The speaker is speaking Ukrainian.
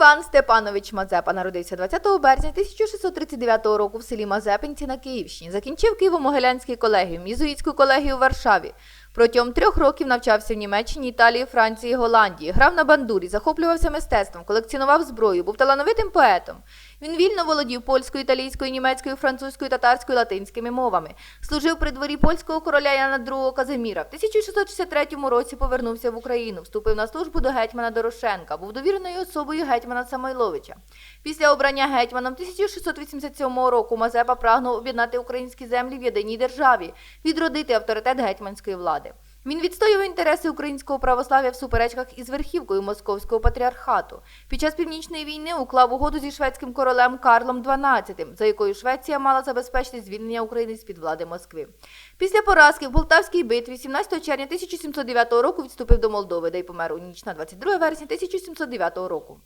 Іван Степанович Мазепа народився 20 березня 1639 року в селі Мазепинці на Київщині. Закінчив Києво-Могилянський колегіум, Єзуїтську колегію у Варшаві. Протягом трьох років навчався в Німеччині, Італії, Франції, Голландії. Грав на бандурі, захоплювався мистецтвом, колекціонував зброю, був талановитим поетом. Він вільно володів польською, італійською, німецькою, французькою, татарською, латинськими мовами. Служив при дворі польського короля Яна II Казиміра. В 1663 році повернувся в Україну, вступив на службу до гетьмана Дорошенка, був довіреною особою гетьмана Самойловича. Після обрання гетьманом 1687 року Мазепа прагнув об'єднати українські землі в єдиній державі, відродити авторитет гетьманської влади. Він відстоював інтереси українського православ'я в суперечках із верхівкою Московського патріархату. Під час північної війни уклав угоду зі шведським королем Карлом XII, за якою Швеція мала забезпечити звільнення України з під влади Москви. Після поразки в Полтавській битві 17 червня 1709 року відступив до Молдови, де й помер у ніч на 22 вересня 1709 року.